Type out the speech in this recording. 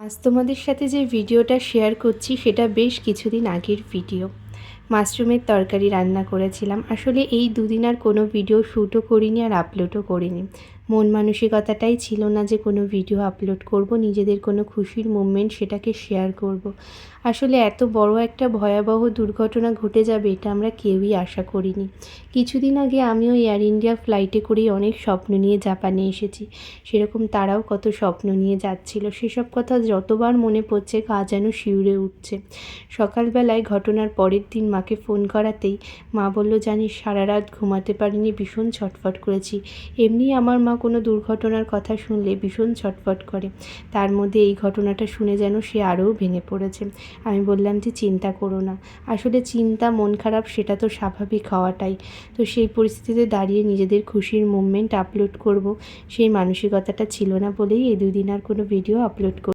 আজ তোমাদের সাথে যে ভিডিওটা শেয়ার করছি সেটা বেশ কিছুদিন আগের ভিডিও। মাশরুমের তরকারি রান্না করেছিলাম। আসলে এই দুদিন আর কোনো ভিডিও শ্যুটও করিনি আর আপলোডও করিনি। মন মানসিকতাটাই ছিল না যে কোনো ভিডিও আপলোড করব, নিজেদের কোনো খুশির মুভমেন্ট সেটাকে শেয়ার করব। আসলে এত বড় একটা ভয়াবহ দুর্ঘটনা ঘটে যাবে এটা আমরা কেউই আশা করিনি। কিছুদিন আগে আমিও এয়ার ইন্ডিয়া ফ্লাইটে করেই অনেক স্বপ্ন নিয়ে জাপানে এসেছি। সেরকম তারাও কত স্বপ্ন নিয়ে যাচ্ছিল। সেসব কথা যতবার মনে পড়ছে গা যেন শিউরে উঠছে। সকালবেলায় ঘটনার পরের দিন মাকে ফোন করাতেই মা বলল জানিস সারা রাত ঘুমাতে পারিনি, ভীষণ ছটফট করেছি। এমনি আমার মা কোনো দুর্ঘটনার কথা শুনলে ভীষণ ছটফট করে। তার মধ্যে এই ঘটনাটা শুনে যেন সে আরও ভেঙে পড়েছে। আমি বললাম যে, চিন্তা করো না। আসলে চিন্তা, মন খারাপ, সেটা তো স্বাভাবিক হওয়াটাই। তো সেই পরিস্থিতিতে দাঁড়িয়ে নিজেদের খুশির মুভমেন্ট আপলোড করব। সেই মানসিকতাটা ছিল না বলেই এই দুদিন আর কোনো ভিডিও আপলোড